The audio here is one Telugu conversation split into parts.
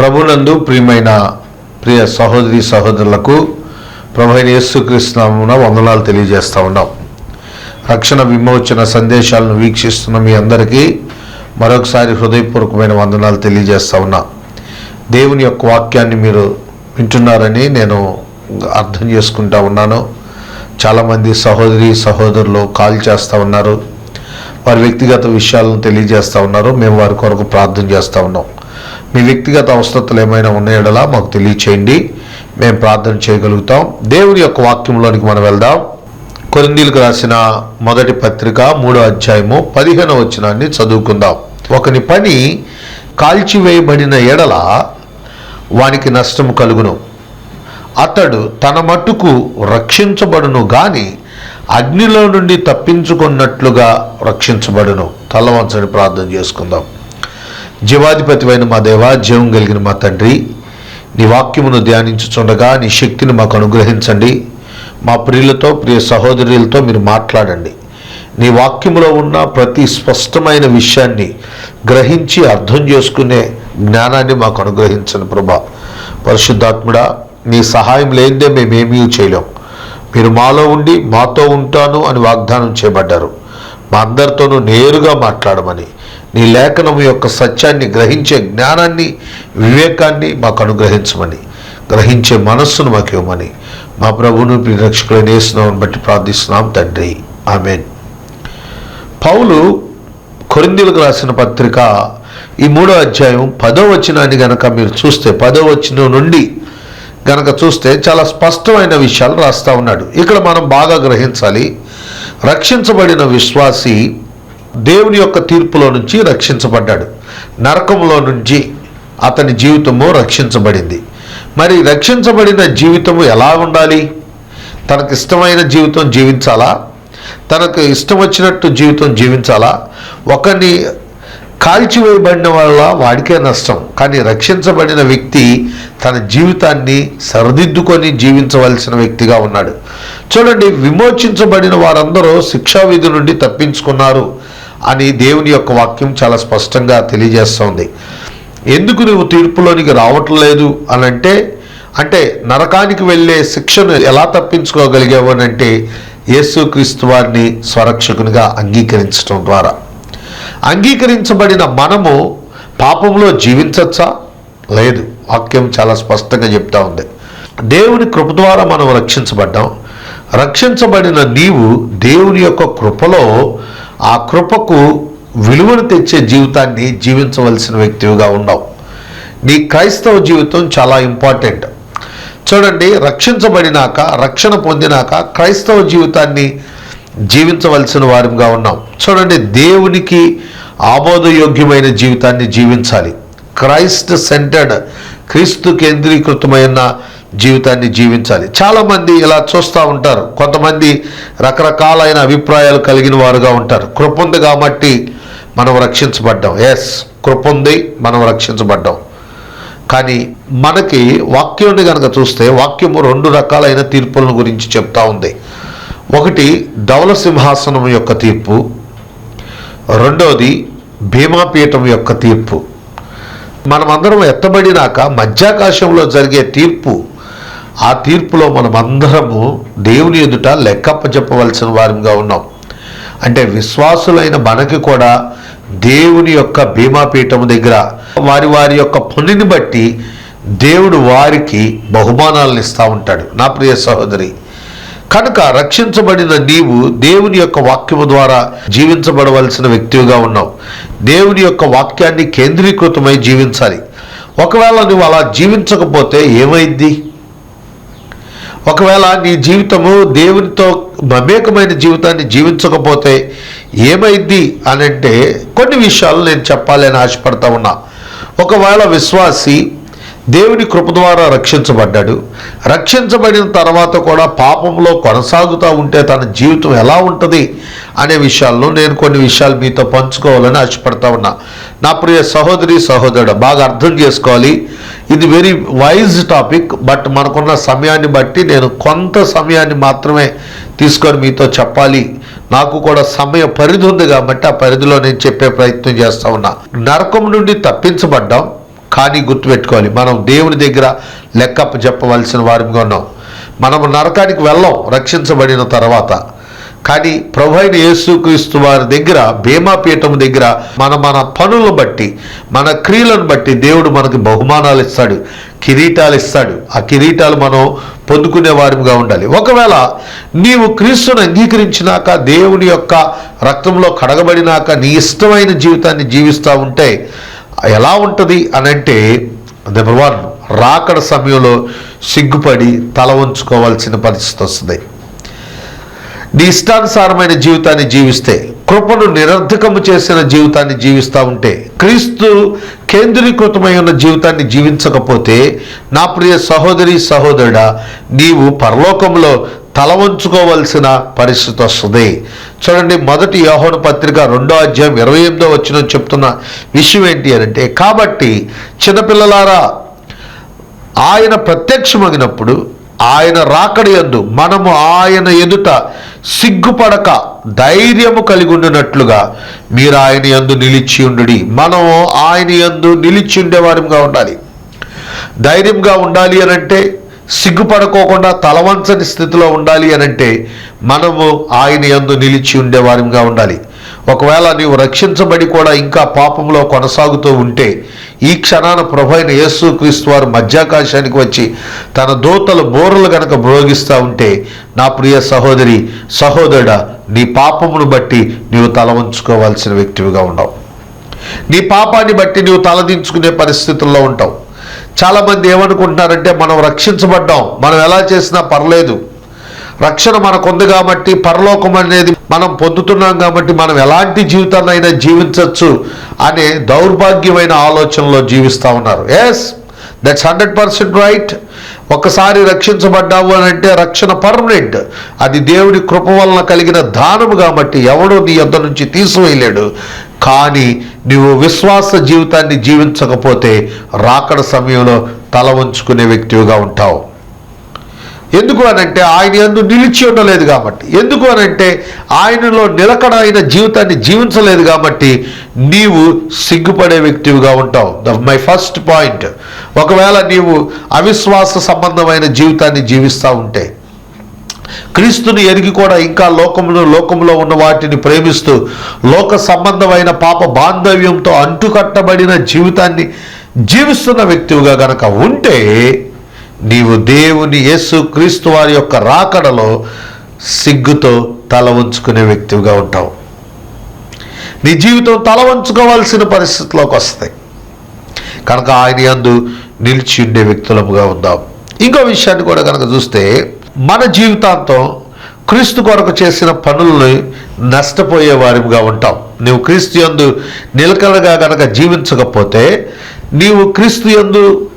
ప్రభునందు ప్రియమైన ప్రియ సహోదరి సహోదరులకు ప్రభైన యేసుకృష్ణమున వందనాలు తెలియజేస్తూ ఉన్నాం. రక్షణ విమోచన సందేశాలను వీక్షిస్తున్న మీ అందరికీ మరొకసారి హృదయపూర్వకమైన వందనాలు తెలియజేస్తా ఉన్నా. దేవుని యొక్క వాక్యాన్ని మీరు వింటున్నారని నేను అర్థం చేసుకుంటా ఉన్నాను. చాలామంది సహోదరి సహోదరులు కాల్ చేస్తూ ఉన్నారు. వారి వ్యక్తిగత విషయాలను తెలియజేస్తూ ఉన్నారు. మేము వారి కొరకు ప్రార్థన చేస్తూ ఉన్నాం. మీ వ్యక్తిగత అవసరతలు ఏమైనా ఉన్నాయడలా మాకు తెలియచేయండి. మేము ప్రార్థన చేయగలుగుతాం. దేవుని యొక్క వాక్యంలోనికి మనం వెళ్దాం. కొరిందీలకు రాసిన మొదటి పత్రిక మూడో అధ్యాయము పదిహేను వచనాన్ని చదువుకుందాం. ఒకని పని కాల్చివేయబడిన ఎడల వానికి నష్టం కలుగును. అతడు తన మట్టుకు రక్షించబడును గాని అగ్నిలో నుండి తప్పించుకున్నట్లుగా రక్షించబడును. తలవంచని ప్రార్థన చేసుకుందాం. జీవాధిపతివైన మా దేవ జీవం కలిగిన మా తండ్రి నీ వాక్యమును ధ్యానించుచుండగా నీ శక్తిని మాకు అనుగ్రహించండి. మా ప్రియులతో ప్రియ సహోదరులతో మీరు మాట్లాడండి. నీ వాక్యములో ఉన్న ప్రతి స్పష్టమైన విషయాన్ని గ్రహించి అర్థం చేసుకునే జ్ఞానాన్ని మాకు అనుగ్రహించండి ప్రభా. పరిశుద్ధాత్ముడా నీ సహాయం లేనిదే మేమేమీ చేయలేం. మీరు మాలో ఉండి మాతో ఉంటాను అని వాగ్దానం చేయబడ్డారు. మా అందరితోనూ నేరుగా మాట్లాడమని నీ లేఖనం యొక్క సత్యాన్ని గ్రహించే జ్ఞానాన్ని వివేకాన్ని మాకు అనుగ్రహించమని గ్రహించే మనస్సును మాకు ఇవ్వమని మా ప్రభువును ప్రియరక్షకులు నేస్తున్నామని బట్టి ప్రార్థిస్తున్నాం తండ్రి. ఆమెన్. పౌలు కొరిందీలకు రాసిన పత్రిక ఈ మూడో అధ్యాయం పదో వచనాన్ని గనక మీరు చూస్తే పదో వచనం నుండి గనక చూస్తే చాలా స్పష్టమైన విషయాలు రాస్తా ఉన్నాడు. ఇక్కడ మనం బాగా గ్రహించాలి రక్షించబడిన విశ్వాసి దేవుని యొక్క తీర్పులో నుంచి రక్షించబడ్డాడు. నరకంలో నుంచి అతని జీవితము రక్షించబడింది. మరి రక్షించబడిన జీవితము ఎలా ఉండాలి? తనకు ఇష్టమైన జీవితం జీవించాలా? తనకు ఇష్టం వచ్చినట్టు జీవితం జీవించాలా? ఒకరిని కాల్చివేయబడిన వల్ల వాడికే నష్టం. కానీ రక్షించబడిన వ్యక్తి తన జీవితాన్ని సరిదిద్దుకొని జీవించవలసిన వ్యక్తిగా ఉన్నాడు. చూడండి విమోచించబడిన వారందరూ శిక్షావిధి నుండి తప్పించుకున్నారు. అని దేవుని యొక్క వాక్యం చాలా స్పష్టంగా తెలియజేస్తోంది ఎందుకు నువ్వు తీర్పులోనికి రావటం లేదు అని అంటే అంటే నరకానికి వెళ్ళే శిక్షను ఎలా తప్పించుకోగలిగావు అని అంటే యేసుక్రీస్తు వారిని స్వరక్షకునిగా అంగీకరించడం ద్వారా. అంగీకరించబడిన మనము పాపంలో జీవించచ్చా? లేదు. వాక్యం చాలా స్పష్టంగా చెప్తా ఉంది. దేవుని కృప ద్వారా మనం రక్షించబడ్డాం. రక్షించబడిన నీవు దేవుని యొక్క కృపలో ఆ కృపకు విలువను తెచ్చే జీవితాన్ని జీవించవలసిన వ్యక్తివిగా ఉన్నావు. నీ క్రైస్తవ జీవితం చాలా ఇంపార్టెంట్. చూడండి రక్షించబడినాక రక్షణ పొందినాక క్రైస్తవ జీవితాన్ని జీవించవలసిన వారిగా ఉన్నాం. చూడండి దేవునికి ఆమోదయోగ్యమైన జీవితాన్ని జీవించాలి. క్రైస్ట్ సెంటర్డ్ క్రీస్తు కేంద్రీకృతమైన జీవితాన్ని జీవించాలి. చాలామంది ఇలా చూస్తూ ఉంటారు. కొంతమంది రకరకాలైన అభిప్రాయాలు కలిగిన వారుగా ఉంటారు. కృప ఉంది కాబట్టి మనం రక్షించబడ్డాం. ఎస్ కృప ఉంది మనం రక్షించబడ్డాం. కానీ మనకి వాక్యాన్ని కనుక చూస్తే వాక్యము రెండు రకాలైన తీర్పులను గురించి చెప్తా ఉంది. ఒకటి ధవల సింహాసనం యొక్క తీర్పు. రెండవది భీమాపీఠం యొక్క తీర్పు. మనమందరం ఎత్తబడినాక మధ్యాకాశంలో జరిగే తీర్పు ఆ తీర్పులో మనమందరము దేవుని ఎదుట లెక్కప్ప చెప్పవలసిన వారిగా ఉన్నాం. అంటే విశ్వాసులైన మనకి కూడా దేవుని యొక్క భీమాపీఠం దగ్గర వారి వారి యొక్క పనిని బట్టి దేవుడు వారికి బహుమానాలను ఇస్తూ ఉంటాడు. నా ప్రియ సహోదరి కనుక రక్షించబడిన నీవు దేవుని యొక్క వాక్యము ద్వారా జీవించబడవలసిన వ్యక్తిగా ఉన్నావు. దేవుని యొక్క వాక్యాన్ని కేంద్రీకృతమై జీవించాలి. ఒకవేళ నువ్వు అలా జీవించకపోతే ఏమైంది? ఒకవేళ నీ జీవితము దేవునితో మమేకమైన జీవితాన్ని జీవించకపోతే ఏమైంది అని అంటే కొన్ని విషయాలు నేను చెప్పాలని ఆశపడతా ఉన్నా. ఒకవేళ విశ్వాసి దేవుని కృప ద్వారా రక్షించబడ్డాడు. రక్షించబడిన తర్వాత కూడా పాపంలో కొనసాగుతూ ఉంటే తన జీవితం ఎలా ఉంటుంది అనే విషయాల్లో నేను కొన్ని విషయాలు మీతో పంచుకోవాలని ఆశపడతా ఉన్నా. నా ప్రియ సహోదరి సహోదరుడు బాగా అర్థం చేసుకోవాలి. ఇది వెరీ వైజ్ టాపిక్ బట్ మనకున్న సమయాన్ని బట్టి నేను కొంత సమయాన్ని మాత్రమే తీసుకొని మీతో చెప్పాలి. నాకు కూడా సమయ పరిధి ఉంది కాబట్టి ఆ పరిధిలో నేను చెప్పే ప్రయత్నం చేస్తా ఉన్నా. నరకం నుండి తప్పించబడ్డాం కానీ గుర్తుపెట్టుకోవాలి. మనం దేవుని దగ్గర లెక్కప్ప చెప్పవలసిన వారిగా ఉన్నాం. మనం నరకానికి వెళ్ళాం రక్షించబడిన తర్వాత. కానీ ప్రభు అయిన యేసుక్రీస్తు వారి దగ్గర భీమాపీఠం దగ్గర మన మన పనులను బట్టి మన క్రియలను బట్టి దేవుడు మనకి బహుమానాలు ఇస్తాడు కిరీటాలు ఇస్తాడు. ఆ కిరీటాలు మనం పొందుకునే వారిగా ఉండాలి. ఒకవేళ నీవు క్రీస్తును అంగీకరించినాక దేవుని యొక్క రక్తంలో కడగబడినాక నీ ఇష్టమైన జీవితాన్ని జీవిస్తూ ఉంటే ఎలా ఉంటుంది అని అంటే నెంబర్ వన్ రాకడ సమయంలో సిగ్గుపడి తల ఉంచుకోవాల్సిన పరిస్థితి వస్తుంది. నీ ఇష్టానుసారమైన జీవితాన్ని జీవిస్తే కృపను నిరర్ధకము చేసిన జీవితాన్ని జీవిస్తూ ఉంటే క్రీస్తు కేంద్రీకృతమై ఉన్న జీవితాన్ని జీవించకపోతే నా ప్రియ సహోదరి సహోదరుడా నీవు పరలోకంలో తల వంచుకోవలసిన పరిస్థితి వస్తుంది. చూడండి మొదటి యోహోన పత్రిక రెండో అధ్యాయం ఇరవై ఎనిమిదో వచ్చిన చెప్తున్న విషయం ఏంటి అని అంటే కాబట్టి చిన్నపిల్లలారా ఆయన ప్రత్యక్షమగినప్పుడు ఆయన రాకడి యందు మనము ఆయన ఎదుట సిగ్గుపడక ధైర్యము కలిగి ఉండినట్లుగా మీరు ఆయన యందు నిలిచి ఉండుడి. మనము ఆయన యందు నిలిచి ఉండేవారిగా ఉండాలి. ధైర్యంగా ఉండాలి అని అంటే సిగ్గుపడుకోకుండా తలవంచని స్థితిలో ఉండాలి అని అంటే మనము ఆయన యందు నిలిచి ఉండేవారిగా ఉండాలి. ఒకవేళ నీవు రక్షించబడి కూడా ఇంకా పాపంలో కొనసాగుతూ ఉంటే ఈ క్షణాన ప్రభు అయిన యేసు క్రీస్తు వారు మధ్యాకాశానికి వచ్చి తన దూతలు బోరలు గనక భోగిస్తూ ఉంటే నా ప్రియ సహోదరి సహోదరుడా నీ పాపమును బట్టి నీవు తల ఉంచుకోవాల్సిన వ్యక్తివిగా ఉండవు నీ పాపాన్ని బట్టి నీవు తలదించుకునే పరిస్థితుల్లో ఉంటావు. చాలామంది ఏమనుకుంటున్నారంటే మనం రక్షించబడ్డాం మనం ఎలా చేసినా పర్లేదు. రక్షణ మనకుంది కాబట్టి పరలోకం అనేది మనం పొందుతున్నాం కాబట్టి మనం ఎలాంటి జీవితాన్నైనా జీవించవచ్చు అనే దౌర్భాగ్యమైన ఆలోచనలో జీవిస్తూ ఉన్నారు. Yes that's hundred percent right ఒకసారి రక్షించబడ్డావు అని అంటే రక్షణ పర్మనెంట్ అది దేవుడి కృప వలన కలిగిన దానము కాబట్టి ఎవడో నీ యొద్ద నుంచి తీసివేయలేడు. కానీ నువ్వు విశ్వాస జీవితాన్ని జీవించకపోతే రాకడ సమయంలో తల ఉంచుకునే వ్యక్తివిగా ఉంటావు. ఎందుకు అనంటే ఆయన ఎందు నిలిచి ఉండలేదు కాబట్టి. ఎందుకు అనంటే ఆయనలో నిలకడ అయిన జీవితాన్ని జీవించలేదు కాబట్టి నీవు సిగ్గుపడే వ్యక్తివిగా ఉంటావు. ద మై ఫస్ట్ పాయింట్ ఒకవేళ నీవు అవిశ్వాస సంబంధమైన జీవితాన్ని జీవిస్తూ ఉంటే క్రీస్తుని ఎరిగి కూడా ఇంకా లోకమును లోకంలో ఉన్న వాటిని ప్రేమిస్తూ లోక సంబంధమైన పాప బాంధవ్యంతో అంటుకట్టబడిన జీవితాన్ని జీవిస్తున్న వ్యక్తివిగా గనక ఉంటే నీవు దేవుని యేసు క్రీస్తు వారి యొక్క రాకడలో సిగ్గుతో తల ఉంచుకునే వ్యక్తివిగా ఉంటావు. నీ జీవితం తల వంచుకోవాల్సిన పరిస్థితిలోకి వస్తాయి. కనుక ఆయన యందు నిలిచి ఉండే వ్యక్తులముగా ఉందాం. ఇంకో విషయాన్ని కూడా కనుక చూస్తే మన జీవితాంతం క్రీస్తు కొరకు చేసిన పనుల్ని నష్టపోయే వారిగా ఉంటాం. నువ్వు క్రీస్తు యందు నిలకడగా కనుక జీవించకపోతే నీవు క్రీస్తు యందు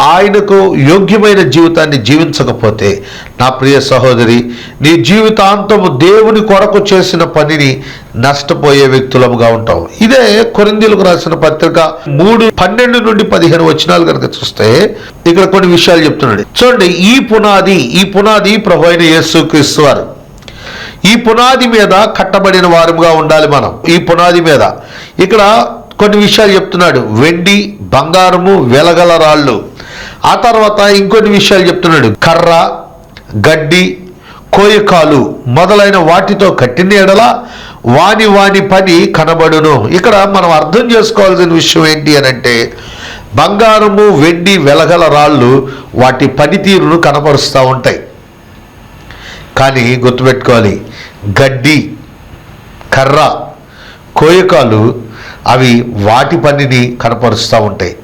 ఆయనకు యోగ్యమైన జీవితాన్ని జీవించకపోతే నా ప్రియ సహోదరి నీ జీవితాంతము దేవుని కొరకు చేసిన పనిని నష్టపోయే వ్యక్తులముగా ఉంటాం ఇదే కొరిందీలకు రాసిన పత్రిక మూడు పన్నెండు నుండి పదిహేను వచనాలు కనుక చూస్తే ఇక్కడ కొన్ని విషయాలు చెప్తున్నాడు. చూడండి ఈ పునాది ఈ పునాది ప్రభు అయిన యేసుక్రీస్తు వారు. ఈ పునాది మీద కట్టబడిన వారుగా ఉండాలి మనం. ఈ పునాది మీద ఇక్కడ కొన్ని విషయాలు చెప్తున్నాడు. వెండి బంగారము వెలగల రాళ్ళు. ఆ తర్వాత ఇంకొన్ని విషయాలు చెప్తున్నాడు. కర్ర గడ్డి కోయకాలు మొదలైన వాటితో కట్టిన ఎడల వాని వాని పని కనబడును. ఇక్కడ మనం అర్థం చేసుకోవాల్సిన విషయం ఏంటి అని అంటే బంగారము వెండి వెలగల రాళ్ళు వాటి పనితీరును కనపరుస్తూ ఉంటాయి. కానీ గుర్తుపెట్టుకోవాలి గడ్డి కర్ర కోయకాలు అవి వాటి పనిని కనపరుస్తూ ఉంటాయి.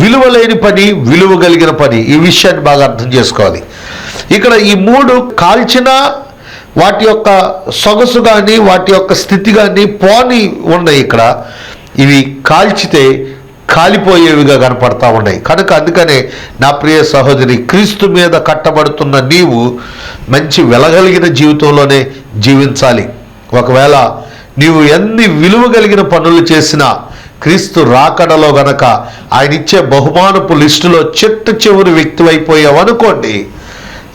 విలువ లేని పని విలువ కలిగిన పని. ఈ విషయాన్ని బాగా అర్థం చేసుకోవాలి. ఇక్కడ ఈ మూడు కాల్చిన వాటి యొక్క సొగసు కానీ వాటి యొక్క స్థితి కానీ పోని ఉన్నాయి ఇక్కడ. ఇవి కాల్చితే కాలిపోయేవిగా కనపడతా ఉన్నాయి. కనుక అందుకనే నా ప్రియ సహోదరి క్రీస్తు మీద కట్టబడుతున్న నీవు మంచి వెలగలిగిన జీవితంలోనే జీవించాలి. ఒకవేళ నీవు ఎన్ని విలువ కలిగిన పనులు చేసినా క్రీస్తు రాకడలో గనక ఆయన ఇచ్చే బహుమానపు లిస్టులో చెట్టు చివరి వ్యక్తివైపోయావు అనుకోండి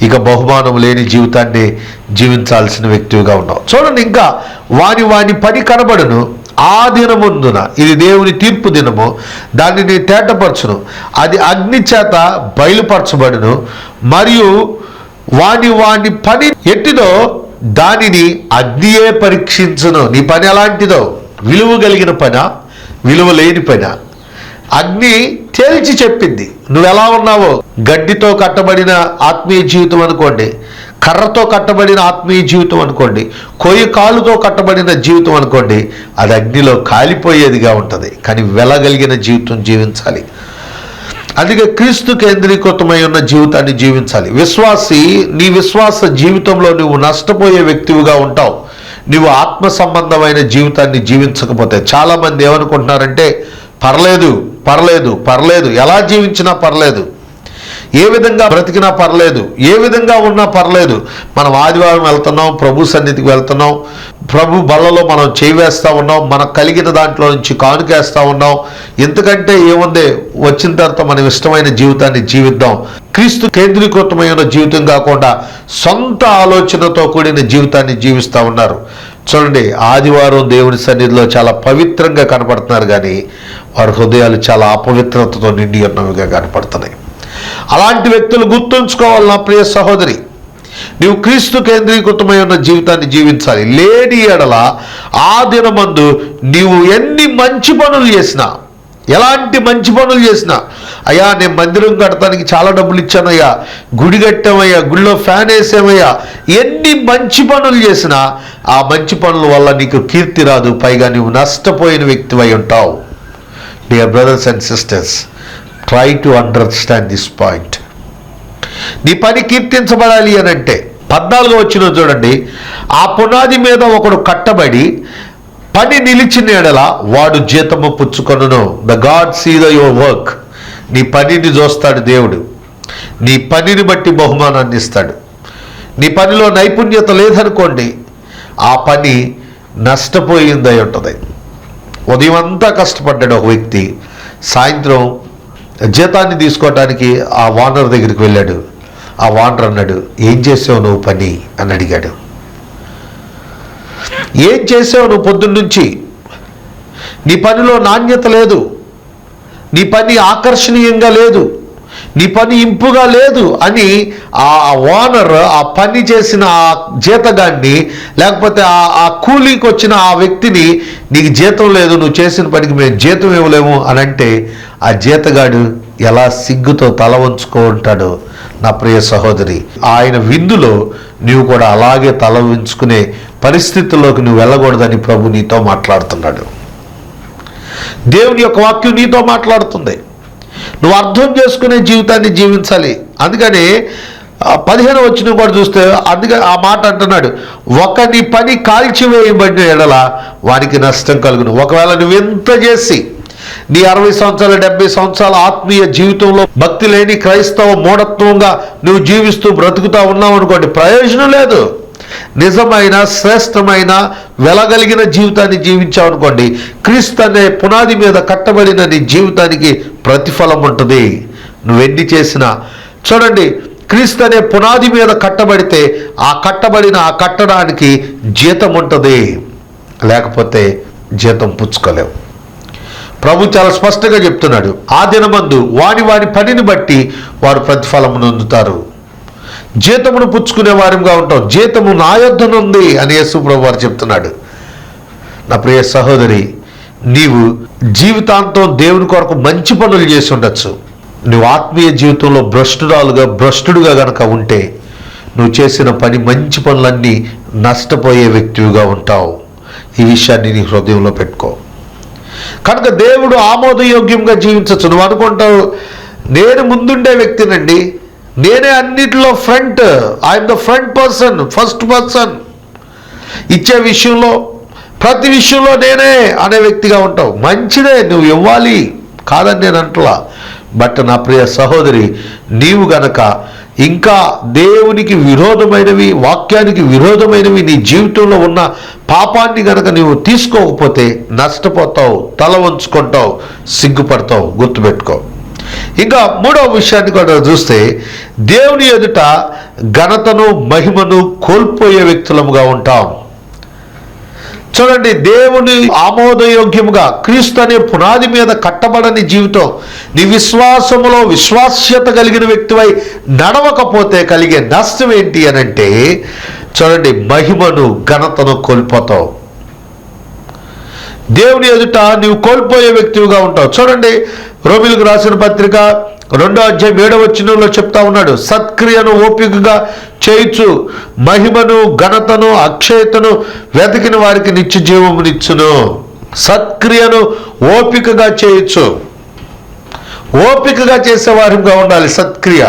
ఇక బహుమానం లేని జీవితాన్ని జీవించాల్సిన వ్యక్తివిగా ఉన్నావు. చూడండి ఇంకా వాని వాని పని కనబడును. ఆ దినముందున ఇది దేవుని తీర్పు దినము దానిని తేటపరచును. అది అగ్ని చేత బయలుపరచబడును. మరియు వాని వాని పని ఎట్టిదో దానిని అగ్నియే పరీక్షించును. నీ పని ఎలాంటిదో? విలువ కలిగిన పనా? విలువ లేని పైన అగ్ని తేల్చి చెప్పింది నువ్వు ఎలా ఉన్నావో? గడ్డితో కట్టబడిన ఆత్మీయ జీవితం అనుకోండి కర్రతో కట్టబడిన ఆత్మీయ జీవితం అనుకోండి కొయ్యి కాలుతో కట్టబడిన జీవితం అనుకోండి అది అగ్నిలో కాలిపోయేదిగా ఉంటుంది. కానీ వెలగలిగిన జీవితం జీవించాలి. అందుకే క్రీస్తు కేంద్రీకృతమై ఉన్న జీవితాన్ని జీవించాలి. విశ్వాసి నీ విశ్వాస జీవితంలో నువ్వు నష్టపోయే వ్యక్తివిగా ఉంటావు. నువ్వు ఆత్మ సంబంధమైన జీవితాన్ని జీవించకపోతే చాలామంది ఏమనుకుంటున్నారంటే పర్లేదు పర్లేదు పర్లేదు ఎలా జీవించినా పర్లేదు ఏ విధంగా బ్రతికినా పర్లేదు ఏ విధంగా ఉన్నా పర్లేదు. మనం ఆదివారం వెళ్తున్నాం ప్రభు సన్నిధికి వెళ్తున్నాం. ప్రభు బలలో మనం చేవేస్తూ ఉన్నాం మనకు కలిగిన దాంట్లో నుంచి కానుకేస్తూ ఉన్నాం. ఎందుకంటే ఏముంది? వచ్చిన తర్వాత మనం ఇష్టమైన జీవితాన్ని జీవిద్దాం. క్రీస్తు కేంద్రీకృతమైన జీవితం కాకుండా సొంత ఆలోచనతో కూడిన జీవితాన్ని జీవిస్తూ ఉన్నారు. చూడండి ఆదివారం దేవుని సన్నిధిలో చాలా పవిత్రంగా కనపడుతున్నారు కానీ వారి హృదయాలు చాలా అపవిత్రతతో నిండి ఉన్నవిగా కనపడుతున్నాయి. అలాంటి వ్యక్తులు గుర్తుంచుకోవాలి నా ప్రియ సహోదరి. నీవు క్రీస్తు కేంద్రీకృతమై ఉన్న జీవితాన్ని జీవించాలి. లేని ఎడల ఆ దినమందు నీవు ఎన్ని మంచి పనులు చేసినా ఎలాంటి మంచి పనులు చేసినా అయ్యా నేను మందిరం కట్టడానికి చాలా డబ్బులు ఇచ్చానయ్యా గుడి కట్టామయ్యా గుడిలో ఫ్యాన్ వేసామయ్యా ఎన్ని మంచి పనులు చేసినా ఆ మంచి పనుల వల్ల నీకు కీర్తి రాదు పైగా నువ్వు నష్టపోయిన వ్యక్తివై ఉంటావు. Dear brothers and sisters try to understand this point నీ పని కీర్తించబడాలి అని అంటే పద్నాలుగో వచ్చిన చూడండి ఆ పునాది మీద ఒకడు కట్టబడి పని నిలిచిన ఎడల వాడు జీతము పుచ్చుకొనను. The God see the your work నీ పనిని చూస్తాడు దేవుడు. నీ పనిని బట్టి బహుమానాన్ని ఇస్తాడు. నీ పనిలో నైపుణ్యత లేదనుకోండి ఆ పని నష్టపోయిందై ఉంటుంది. ఉదయం అంతా కష్టపడ్డాడు ఒక వ్యక్తి. సాయంత్రం జీతాన్ని తీసుకోవటానికి ఆ వానర్ దగ్గరికి వెళ్ళాడు. ఆ వానర్ అన్నాడు ఏం చేసావు నువ్వు పని? అని అడిగాడు. ఏం చేసావు నువ్వు పొద్దున్నుంచి? నీ పనిలో నాణ్యత లేదు. నీ పని ఆకర్షణీయంగా లేదు. నీ పని ఇంపుగా లేదు అని ఆ ఓనర్ ఆ పని చేసిన ఆ జీతగాన్ని లేకపోతే ఆ ఆ కూలీకి వచ్చిన ఆ వ్యక్తిని నీకు జీతం లేదు నువ్వు చేసిన పనికి మేము జీతం ఇవ్వలేము అని అంటే ఆ జీతగాడు ఎలా సిగ్గుతో తల వంచుకో ఉంటాడో నా ప్రియ సహోదరి. ఆయన విందులో నీవు కూడా అలాగే తల ఉంచుకునే పరిస్థితుల్లోకి నువ్వు వెళ్ళకూడదని ప్రభు నీతో మాట్లాడుతున్నాడు. దేవుని యొక్క వాక్యం నీతో మాట్లాడుతుంది. నువ్వు అర్థం చేసుకునే జీవితాన్ని జీవించాలి. అందుకని పదిహేను వచ్చిన కూడా చూస్తే అందుకే ఆ మాట అంటున్నాడు ఒకని పని కాల్చివేయబడిన ఎడల వానికి నష్టం కలుగును. ఒకవేళ నువ్వు ఎంత చేసి నీ అరవై సంవత్సరాల డెబ్బై సంవత్సరాల ఆత్మీయ జీవితంలో భక్తి లేని క్రైస్తవ మూఢత్వంగా నువ్వు జీవిస్తూ బ్రతుకుతా ఉన్నావు అనుకోండి ప్రయోజనం లేదు. నిజమైన శ్రేష్టమైన వెలగలిగిన జీవితాన్ని జీవించామనుకోండి క్రీస్తు అనే పునాది మీద కట్టబడిన నీ జీవితానికి ప్రతిఫలం ఉంటుంది. నువ్వెన్ని చేసినా. చూడండి క్రీస్తు అనే పునాది మీద కట్టబడితే ఆ కట్టబడిన ఆ కట్టడానికి జీతం ఉంటుంది. లేకపోతే జీతం పుచ్చుకోలేవు. ప్రభు చాలా స్పష్టంగా చెప్తున్నాడు ఆ దినమందు వాని వాని పనిని బట్టి వారు ప్రతిఫలం నొందుతారు. జీతమును పుచ్చుకునే వారిగా ఉంటాం జీతము నా యొద్దనుంది అని యేసు ప్రభు వారు చెప్తున్నాడు. నా ప్రియ సహోదరి నీవు జీవితాంతం దేవుని కొరకు మంచి పనులు చేసి ఉండొచ్చు. నువ్వు ఆత్మీయ జీవితంలో భ్రష్టురాలుగా భ్రష్టుడుగా గనక ఉంటే నువ్వు చేసిన పని మంచి పనులన్నీ నష్టపోయే వ్యక్తివిగా ఉంటావు. ఈ విషయాన్ని నీ హృదయంలో పెట్టుకో. కనుక దేవుడు ఆమోదయోగ్యంగా జీవించవచ్చు నువ్వు అనుకుంటావు నేను ముందుండే వ్యక్తినండి. నేనే అన్నిటిలో front. I'm the front person first person ఇచ్చే విషయంలో ప్రతి విషయంలో నేనే అనే వ్యక్తిగా ఉంటావు. మంచిదే నువ్వు ఇవ్వాలి. కాదని నేను అంటలా. బట్ నా ప్రియ సహోదరి నీవు గనక ఇంకా దేవునికి విరోధమైనవి వాక్యానికి విరోధమైనవి నీ జీవితంలో ఉన్న పాపాన్ని గనక నీవు తీసుకోకపోతే నష్టపోతావు తల వంచుకుంటావు సిగ్గుపడతావు గుర్తుపెట్టుకో. ఇంకా మూడవ విషయాన్ని కూడా చూస్తే దేవుని ఎదుట ఘనతను మహిమను కోల్పోయే వ్యక్తులముగా ఉంటాం. చూడండి దేవుని ఆమోదయోగ్యముగా క్రీస్తు అనే పునాది మీద కట్టబడని జీవితం నీ విశ్వాసములో విశ్వాస్యత కలిగిన వ్యక్తివై నడవకపోతే కలిగే నష్టం ఏంటి అని అంటే చూడండి మహిమను ఘనతను కోల్పోతావు దేవుని ఎదుట నీవు కోల్పోయే వ్యక్తివిగా ఉంటావు. చూడండి రోమిలకు రాసిన పత్రిక రెండో అధ్యాయం ఏడవ వచనంలో చెప్తా ఉన్నాడు సత్క్రియను ఓపికగా చేయిచు మహిమను ఘనతను అక్షయతను వెతికిన వారికి నిత్య జీవమునిచ్చును. సత్క్రియను ఓపికగా చేయొచ్చు ఓపికగా చేసే వారంగా ఉండాలి సత్క్రియ.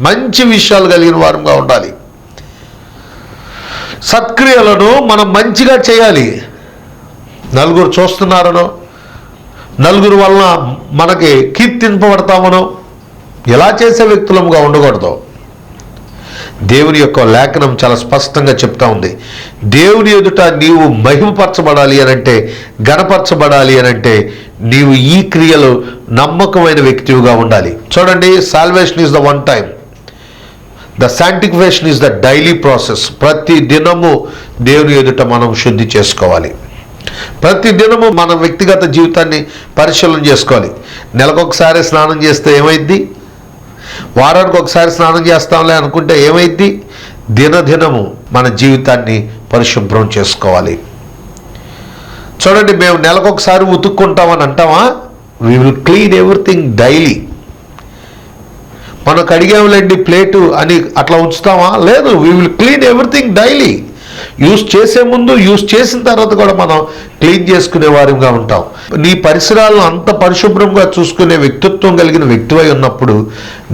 మంచి విషయాలు కలిగిన వారంగా ఉండాలి. సత్క్రియలను మనం మంచిగా చేయాలి. నలుగురు చూస్తున్నారనో నలుగురు వలన మనకి కీర్తింపబడతామనో ఎలా చేసే వ్యక్తులముగా ఉండకూడదు. దేవుని యొక్క లేఖనం చాలా స్పష్టంగా చెప్తా ఉంది. దేవుని ఎదుట నీవు మహిమపరచబడాలి అనంటే గణపరచబడాలి అనంటే నీవు ఈ క్రియలు నమ్మకమైన వ్యక్తివిగా ఉండాలి. చూడండి salvation is the one time the sanctification is the daily process ప్రతి దినము దేవుని ఎదుట మనం శుద్ధి చేసుకోవాలి. ప్రతి దినము మన వ్యక్తిగత జీవితాన్ని పరిశీలన చేసుకోవాలి. నెలకొకసారి స్నానం చేస్తే ఏమైద్ది? వారానికి ఒకసారి స్నానం చేస్తాంలే అనుకుంటే ఏమైద్ది? దినదినము మన జీవితాన్ని పరిశుభ్రం చేసుకోవాలి. చూడండి మేము నెలకొకసారి ఉతుక్కుంటామని అంటామా? We will clean everything daily మనకు అడిగాములేండి ప్లేటు అని అట్లా ఉంచుతామా? లేదు we will clean everything daily use చేసే ముందు యూస్ చేసిన తర్వాత కూడా మనం క్లీన్ చేసుకునే వారిగా ఉంటాం. నీ పరిసరాలను అంత పరిశుభ్రంగా చూసుకునే వ్యక్తిత్వం కలిగిన వ్యక్తివై ఉన్నప్పుడు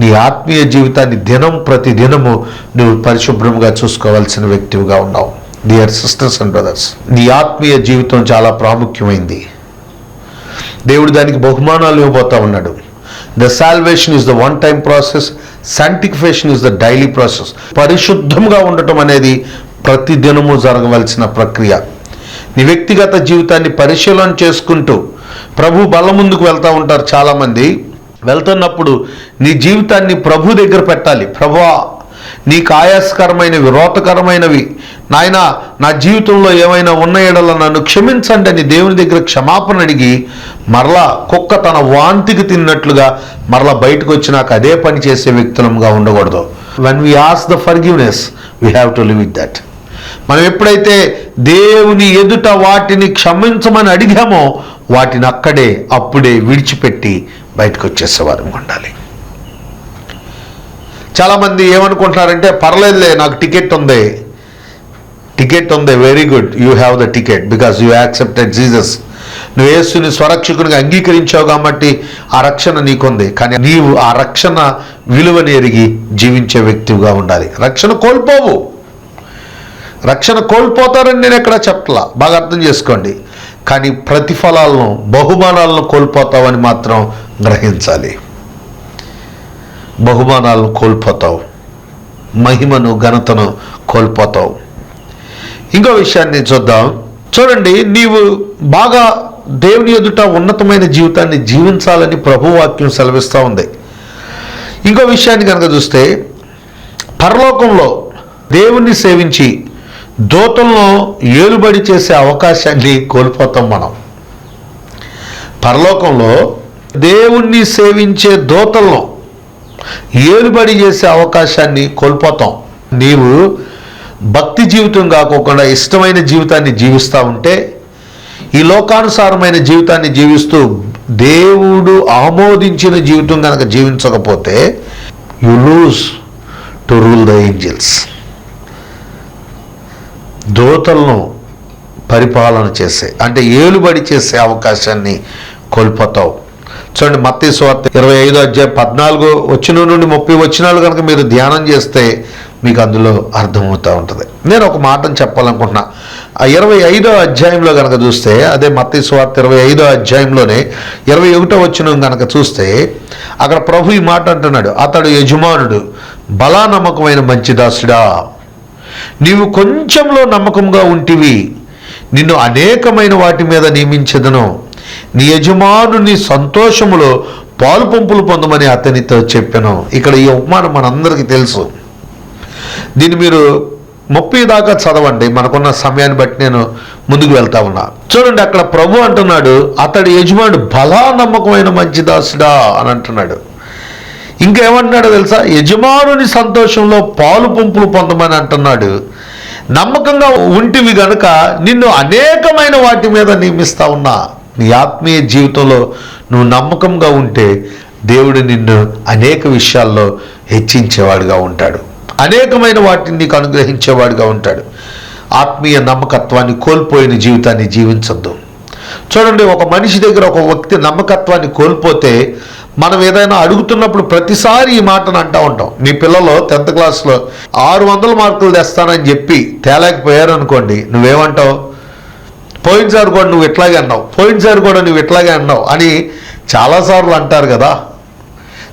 నీ ఆత్మీయ జీవితాన్ని దినం ప్రతి దినము నువ్వు పరిశుభ్రంగా చూసుకోవాల్సిన వ్యక్తివిగా ఉన్నావు. డియర్ సిస్టర్స్ అండ్ బ్రదర్స్ నీ ఆత్మీయ జీవితం చాలా ప్రాముఖ్యమైంది. దేవుడు దానికి బహుమానాలు ఇవ్వబోతా ఉన్నాడు. The salvation is the one time process sanctification is the daily process పరిశుద్ధంగా ఉండటం అనేది ప్రతి దినము జరగవలసిన ప్రక్రియ. నీ వ్యక్తిగత జీవితాన్ని పరిశీలన చేసుకుంటూ ప్రభు బల ముందుకు వెళ్తూ ఉంటారు చాలామంది. వెళ్తున్నప్పుడు నీ జీవితాన్ని ప్రభు దగ్గర పెట్టాలి. ప్రభువా నీకు ఆయాసకరమైనవి రోతకరమైనవి. నాయన నా జీవితంలో ఏమైనా ఉన్న ఎడల నన్ను క్షమించండి అని దేవుని దగ్గర క్షమాపణ అడిగి మరలా కుక్క తన వాంతికి తిన్నట్లుగా మరలా బయటకు వచ్చినాక అదే పని చేసే వ్యక్తులంగా ఉండకూడదు. When we ask the forgiveness we have to live with that మనం ఎప్పుడైతే దేవుని ఎదుట వాటిని క్షమించమని అడిగామో వాటిని అక్కడే అప్పుడే విడిచిపెట్టి బయటకు వచ్చేసేవారు ఉండాలి. చాలామంది ఏమనుకుంటున్నారంటే పర్లేదులే నాకు టికెట్ ఉంది. టికెట్ ఉంది very good you have the ticket because you accepted Jesus నువ్వు యేసుని స్వరక్షకునిగా అంగీకరించావు కాబట్టి ఆ రక్షణ నీకుంది. కానీ నీవు ఆ రక్షణ విలువని ఎరిగి జీవించే వ్యక్తిగా ఉండాలి. రక్షణ కోల్పోవు. రక్షణ కోల్పోతారని నేను ఎక్కడ చెప్పలా బాగా అర్థం చేసుకోండి. కానీ ప్రతిఫలాలను బహుమానాలను కోల్పోతావని మాత్రం గ్రహించాలి. బహుమానాలను కోల్పోతావు. మహిమను ఘనతను కోల్పోతావు. ఇంకో విషయాన్ని చూద్దాం. చూడండి నీవు బాగా దేవుని ఎదుట ఉన్నతమైన జీవితాన్ని జీవించాలని ప్రభువాక్యం సెలవిస్తూ ఉంది. ఇంకో విషయాన్ని కనుక చూస్తే పరలోకంలో దేవుణ్ణి సేవించి దోతలను ఏలుబడి చేసే అవకాశాన్ని కోల్పోతాం మనం. పరలోకంలో దేవుణ్ణి సేవించే దోతలను ఏలుబడి చేసే అవకాశాన్ని కోల్పోతాం. నీవు భక్తి జీవితం కాకోకుండా ఇష్టమైన జీవితాన్ని జీవిస్తూ ఉంటే ఈ లోకానుసారమైన జీవితాన్ని జీవిస్తూ దేవుడు ఆమోదించిన జీవితం కనుక జీవించకపోతే you lose to rule the angels దోతలను పరిపాలన చేసే అంటే ఏలుబడి చేసే అవకాశాన్ని కోల్పోతావు. చూడండి మత్తి స్వార్థ ఇరవై ఐదో అధ్యాయం పద్నాలుగు వచ్చిన నుండి ముప్పై వచ్చినాలు కనుక మీరు ధ్యానం చేస్తే మీకు అందులో అర్థమవుతూ ఉంటుంది. నేను ఒక మాటను చెప్పాలనుకుంటున్నా. ఆ ఇరవై ఐదో అధ్యాయంలో కనుక చూస్తే అదే మత్తి స్వార్థ ఇరవై ఐదో అధ్యాయంలోనే ఇరవై ఒకటో వచ్చిన కనుక చూస్తే అక్కడ ప్రభు ఈ మాట అంటున్నాడు. అతడు యజమానుడు బలా నమ్మకమైన మంచి దాసుడా. నీవు కొంచెంలో నమ్మకంగా ఉంటివి. నిన్ను అనేకమైన వాటి మీద నియమించదను. నీ యజమానుని సంతోషములో పాలు పంపులు పొందమని అతనితో చెప్పాను. ఇక్కడ ఈ ఉపమానం మనందరికీ తెలుసు. దీన్ని మీరు ముప్పై దాకా చదవండి. మనకున్న సమయాన్ని బట్టి నేను ముందుకు వెళ్తా ఉన్నా. చూడండి అక్కడ ప్రభు అంటున్నాడు అతడి యజమానుడు బలా నమ్మకమైన మంచి దాసుడా అని అంటున్నాడు. ఇంకేమంటున్నాడు తెలుసా? యజమానుని సంతోషంలో పాలు పంపులు పొందమని అంటున్నాడు. నమ్మకంగా ఉంటివి గనుక నిన్ను అనేకమైన వాటి మీద నియమిస్తా ఉన్నా. నీ ఆత్మీయ జీవితంలో నువ్వు నమ్మకంగా ఉంటే దేవుడు నిన్ను అనేక విషయాల్లో హెచ్చించేవాడుగా ఉంటాడు. అనేకమైన వాటిని నీకు అనుగ్రహించేవాడుగా ఉంటాడు. ఆత్మీయ నమ్మకత్వాన్ని కోల్పోయిన జీవితాన్ని జీవించద్దు. చూడండి ఒక మనిషి దగ్గర ఒక వ్యక్తి నమ్మకత్వాన్ని కోల్పోతే మనం ఏదైనా అడుగుతున్నప్పుడు ప్రతిసారి ఈ మాటను అంటూ ఉంటాం. మీ పిల్లలు టెన్త్ క్లాస్లో ఆరు వందల మార్కులు తెస్తానని చెప్పి తేలేకపోయారు అనుకోండి నువ్వేమంటావు పోయినసారి కూడా నువ్వు ఇట్లాగే అన్నావు పోయినసారి కూడా నువ్వు ఇట్లాగే అన్నావు అని చాలాసార్లు అంటారు కదా.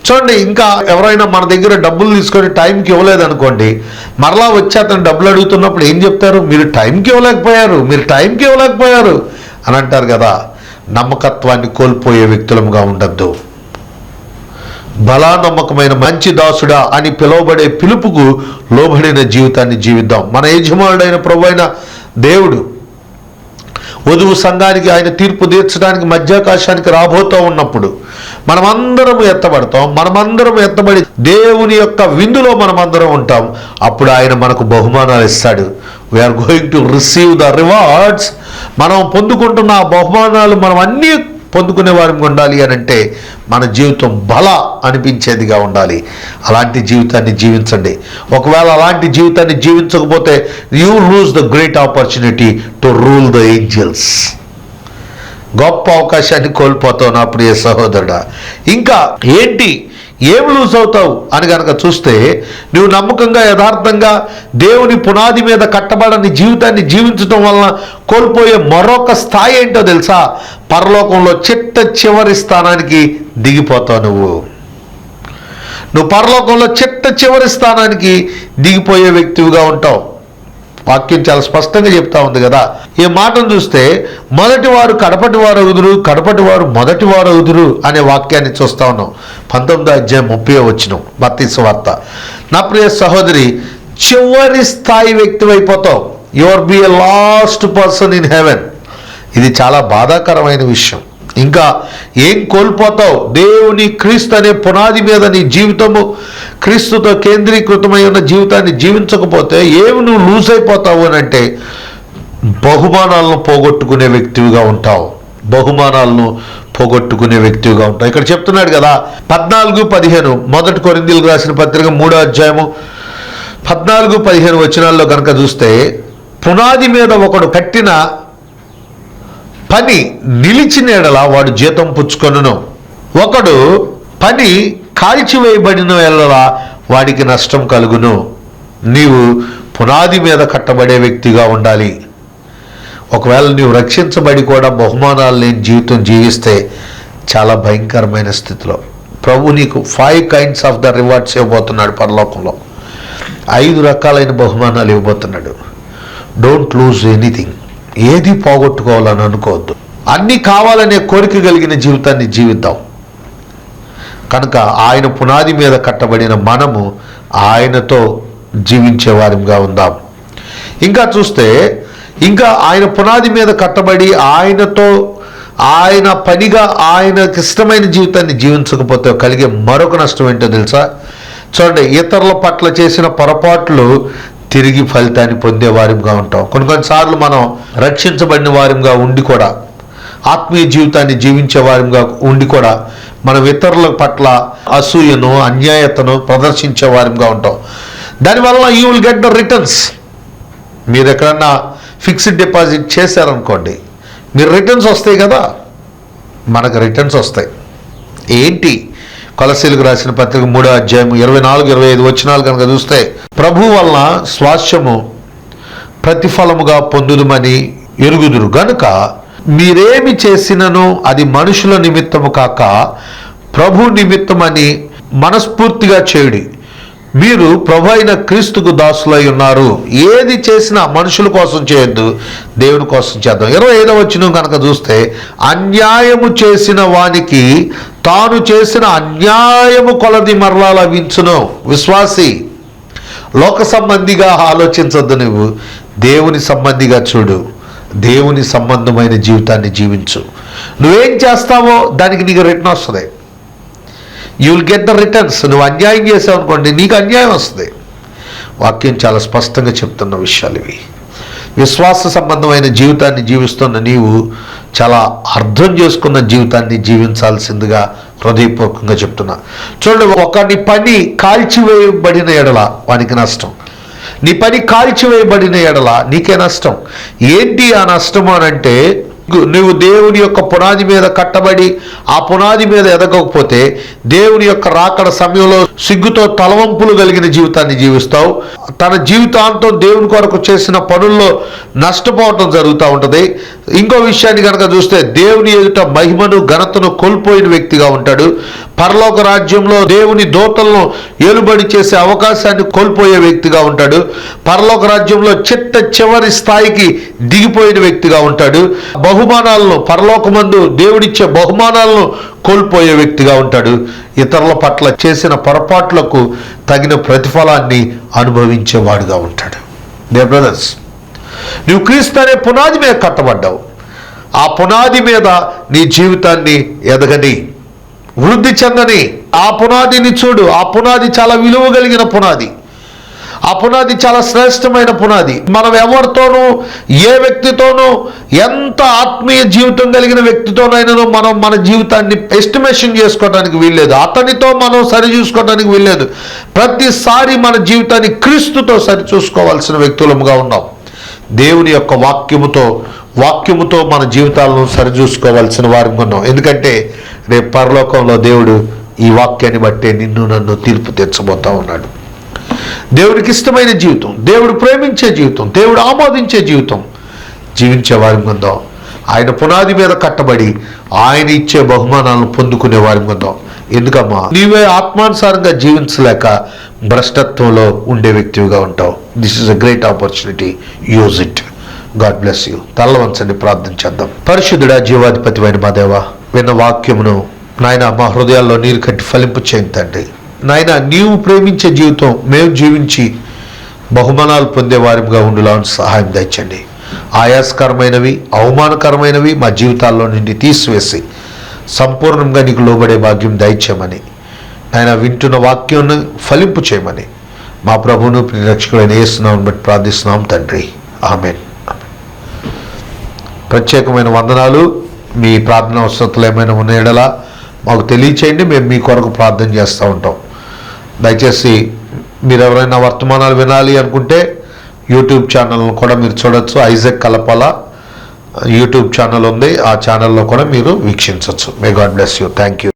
చూడండి ఇంకా ఎవరైనా మన దగ్గర డబ్బులు తీసుకొని టైంకి ఇవ్వలేదనుకోండి మరలా వచ్చి అతను డబ్బులు అడుగుతున్నప్పుడు ఏం చెప్తారు? మీరు టైంకి ఇవ్వలేకపోయారు మీరు టైంకి ఇవ్వలేకపోయారు అని అంటారు కదా. నమ్మకత్వాన్ని కోల్పోయే వ్యక్తులముగా ఉండద్దు. బలా నమ్మకమైన మంచి దాసుడా అని పిలువబడే పిలుపుకు లోబడిన జీవితాన్ని జీవిద్దాం. మన యజమానుడైన ప్రభు అయిన దేవుడు వధువు సంఘానికి ఆయన తీర్పు తీర్చడానికి మధ్యాకాశానికి రాబోతూ ఉన్నప్పుడు మనమందరం ఎత్తబడతాం. మనమందరం ఎత్తబడి దేవుని యొక్క విందులో మనమందరం ఉంటాం. అప్పుడు ఆయన మనకు బహుమానాలు ఇస్తాడు. We're going to receive the rewards మనం పొందుకుంటున్న ఆ బహుమానాలు మనం అన్నీ పొందుకునే వారికి ఉండాలి అని అంటే మన జీవితం బల అనిపించేదిగా ఉండాలి. అలాంటి జీవితాన్ని జీవించండి. ఒకవేళ అలాంటి జీవితాన్ని జీవించకపోతే you lose the great opportunity to rule the angels గొప్ప అవకాశాన్ని కోల్పోతావు నా ప్రియ సహోదరుడా. ఇంకా ఏంటి? ఏం లూజ్ అవుతావు? అని కనుక చూస్తే నువ్వు నమ్మకంగా యథార్థంగా దేవుని పునాది మీద కట్టబడని జీవితాన్ని జీవించడం వలన కోల్పోయే మరొక స్థాయి ఏంటో తెలుసా? పరలోకంలో చిట్ట చివరి స్థానానికి దిగిపోతావు నువ్వు. నువ్వు పరలోకంలో చిట్ట చివరి స్థానానికి దిగిపోయే వ్యక్తివిగా ఉంటావు. వాక్యం చాలా స్పష్టంగా చెప్తా ఉంది కదా. ఈ మాటను చూస్తే మొదటి వారు కడపటి వారు అవుదురు కడపటి వారు మొదటి వారు అవుదురు అనే వాక్యాన్ని చూస్తా ఉన్నాం. పంతొమ్మిది అధ్యాయం ముప్పై వచ్చిన మత్తీసు వార్త. నా ప్రియ సహోదరి చివరి స్థాయి వ్యక్తి అయిపోతావు you're be a last person in heaven ఇది చాలా బాధాకరమైన విషయం. ఇంకా ఏం కోల్పోతావు? దేవుని క్రీస్తు అనే పునాది మీద నీ జీవితము క్రీస్తుతో కేంద్రీకృతమై ఉన్న జీవితాన్ని జీవించకపోతే ఏమి నువ్వు లూజ్ అయిపోతావు అని అంటే బహుమానాలను పోగొట్టుకునే వ్యక్తివిగా ఉంటావు. బహుమానాలను పోగొట్టుకునే వ్యక్తివిగా ఉంటావు. ఇక్కడ చెప్తున్నాడు కదా పద్నాలుగు పదిహేను మొదటి కొరిందీలకు రాసిన పత్రిక మూడో అధ్యాయము పద్నాలుగు పదిహేను వచనాల్లో కనుక చూస్తే పునాది మీద ఒకడు కట్టిన పని నిలిచిన ఎడల వాడు జీతం పుచ్చుకొనును. ఒకడు పని కాల్చివేయబడిన ఎడలా వాడికి నష్టం కలుగును. నీవు పునాది మీద కట్టబడే వ్యక్తిగా ఉండాలి. ఒకవేళ నీవు రక్షించబడి కూడా బహుమానాలు లేని జీవితం జీవిస్తే చాలా భయంకరమైన స్థితిలో. ప్రభు నీకు five kinds of the rewards ఇవ్వబోతున్నాడు పరలోకంలో. ఐదు రకాలైన బహుమానాలు ఇవ్వబోతున్నాడు. డోంట్ లూజ్ ఎనీథింగ్ ఏది పోగొట్టుకోవాలని అనుకోవద్దు. అన్నీ కావాలనే కోరిక కలిగిన జీవితాన్ని జీవిద్దాం. కనుక ఆయన పునాది మీద కట్టబడిన మనము ఆయనతో జీవించే వారిగా ఉందాం. ఇంకా చూస్తే ఇంకా ఆయన పునాది మీద కట్టబడి ఆయనతో ఆయన పనిగా ఆయనకి ఇష్టమైన జీవితాన్ని జీవించకపోతే కలిగే మరొక నష్టం ఏంటో తెలుసా? చూడండి ఇతరుల పట్ల చేసిన పొరపాట్లు తిరిగి ఫలితాన్ని పొందే వారిగా ఉంటాం. కొన్ని కొన్నిసార్లు మనం రక్షించబడిన వారిగా ఉండి కూడా ఆత్మీయ జీవితాన్ని జీవించే వారిగా ఉండి కూడా మనం ఇతరుల పట్ల అసూయను అన్యాయతను ప్రదర్శించే వారిగా ఉంటాం. దానివల్ల you will get the returns మీరు ఎక్కడన్నా ఫిక్స్డ్ డిపాజిట్ చేశారనుకోండి మీరు రిటర్న్స్ వస్తాయి కదా? మనకు రిటర్న్స్ వస్తాయి. ఏంటి? కొలసీలకు రాసిన పత్రిక మూడో అధ్యాయం ఇరవై నాలుగు ఇరవై ఐదు వచ్చినాలు కనుక చూస్తే ప్రభు వలన స్వాస్థ్యము ప్రతిఫలముగా పొందుదుమని ఎరుగుదురు. గనుక మీరేమి చేసినను అది మనుషుల నిమిత్తము కాక ప్రభు నిమిత్తమని మనస్ఫూర్తిగా చేయుడి. మీరు ప్రభు అయిన క్రీస్తుకు దాసులై ఉన్నారు. ఏది చేసినా మనుషుల కోసం చేయొద్దు దేవుని కోసం చేద్దాం. ఇరవై ఐదవ వచ్చిన కనుక చూస్తే అన్యాయము చేసిన వానికి తాను చేసిన అన్యాయము కొలది మరలా లభించును విశ్వాసి లోక సంబంధిగా ఆలోచించద్దు నువ్వు. దేవుని సంబంధిగా చూడు. దేవుని సంబంధమైన జీవితాన్ని జీవించు. నువ్వేం చేస్తావో దానికి నీకు రిటర్న్ వస్తుంది. You will get the returns నువ్వు అన్యాయం చేసావు అనుకోండి నీకు అన్యాయం వస్తుంది. వాక్యం చాలా స్పష్టంగా చెప్తున్న విషయాలు ఇవి. విశ్వాస సంబంధమైన జీవితాన్ని జీవిస్తున్న నీవు చాలా అర్థం చేసుకున్న జీవితాన్ని జీవించాల్సిందిగా హృదయపూర్వకంగా చెప్తున్నా. చూడండి ఒక నీ పని కాల్చివేయబడిన ఎడల వానికి నష్టం. నీ పని కాల్చివేయబడిన ఎడల నీకే నష్టం. ఏంటి ఆ నష్టం అని అంటే నువ్వు దేవుని యొక్క పునాది మీద కట్టబడి ఆ పునాది మీద ఎదగకపోతే దేవుని యొక్క రాకడ సమయంలో సిగ్గుతో తలవంపులు కలిగిన జీవితాన్ని జీవిస్తావు. తన జీవితాంతం దేవుని కొరకు చేసిన పనుల్లో నష్టపోవటం జరుగుతూ ఉంటుంది. ఇంకో విషయాన్ని కనుక చూస్తే దేవుని ఎదుట మహిమను ఘనతను కోల్పోయిన వ్యక్తిగా ఉంటాడు. పరలోక రాజ్యంలో దేవుని దోతలను ఏలుబడి చేసే అవకాశాన్ని కోల్పోయే వ్యక్తిగా ఉంటాడు. పరలోక రాజ్యంలో చిట్ట చివరి స్థాయికి దిగిపోయిన వ్యక్తిగా ఉంటాడు. బహుమానాలను పరలోకమందు దేవుడిచ్చే బహుమానాలను కోల్పోయే వ్యక్తిగా ఉంటాడు. ఇతరుల పట్ల చేసిన పొరపాట్లకు తగిన ప్రతిఫలాన్ని అనుభవించేవాడుగా ఉంటాడు. దే బ్రదర్స్ నువ్వు క్రీస్తు అనే పునాది మీద కట్టబడ్డావు. ఆ పునాది మీద నీ జీవితాన్ని ఎదగని. వృద్ధి చెందని. ఆ పునాదిని చూడు. ఆ పునాది చాలా విలువ కలిగిన పునాది. ఆ పునాది చాలా శ్రేష్టమైన పునాది. మనం ఎవరితోనూ ఏ వ్యక్తితోనూ ఎంత ఆత్మీయ జీవితం కలిగిన వ్యక్తితోనైనా మనం మన జీవితాన్ని ఎస్టిమేషన్ చేసుకోవడానికి వీల్లేదు. అతనితో మనం సరి చూసుకోవడానికి వీల్లేదు. ప్రతిసారి మన జీవితాన్ని క్రీస్తుతో సరి చూసుకోవాల్సిన వ్యక్తులముగా ఉన్నాం. దేవుని యొక్క వాక్యముతో వాక్యముతో మన జీవితాలను సరిచూసుకోవాల్సిన వారికి ఉన్నాం. ఎందుకంటే రేపు పరలోకంలో దేవుడు ఈ వాక్యాన్ని బట్టే నిన్ను నన్ను తీర్పు తెచ్చబోతా ఉన్నాడు. దేవుడికి ఇష్టమైన జీవితం దేవుడు ప్రేమించే జీవితం దేవుడు ఆమోదించే జీవితం జీవించే వారి ఉందాం ఆయన పునాది మీద కట్టబడి ఆయన ఇచ్చే బహుమానాలను పొందుకునే వారి ముందాం. ఎందుకమ్మా? నీవే ఆత్మానుసారంగా జీవించలేక భ్రష్టత్వంలో ఉండే వ్యక్తివిగా ఉంటావు. This is a great opportunity use it God bless you తల్ల వంచండి ప్రార్థన చేద్దాం. పరిశుద్ధుడా జీవాధిపతి అయిన మా దేవా విన్న వాక్యమును నాయన మా హృదయాల్లో నీరు కట్టి ఫలింపు చేయండి తండ్రి. నాయన నీవు ప్రేమించే జీవితం మేము జీవించి బహుమానాలు పొందే వారిగా ఉండులా సహాయం దయచండి. ఆయాస్కరమైనవి అవమానకరమైనవి మా జీవితాల్లో నుండి తీసివేసి సంపూర్ణంగా నీకు లోబడే భాగ్యం దయచేయమని. ఆయన వింటున్న వాక్యం ఫలింపు చేయమని. మా ప్రభువును ప్రిరక్షకులైన వేస్తున్నామని బట్టి ప్రార్థిస్తున్నాం తండ్రి. ఆమెన్. ప్రత్యేకమైన వందనాలు. మీ ప్రార్థన అవసరతలు ఏమైనా ఉన్న మాకు తెలియచేయండి మేము మీ కొరకు ప్రార్థన చేస్తూ ఉంటాం. దయచేసి మీరు ఎవరైనా వర్తమానాలు వినాలి అనుకుంటే యూట్యూబ్ ఛానల్ను కూడా మీరు చూడొచ్చు. ఐజక్ కలపాల యూట్యూబ్ ఛానల్ ఉంది ఆ ఛానల్లో కూడా మీరు వీక్షించవచ్చు may God bless you thank you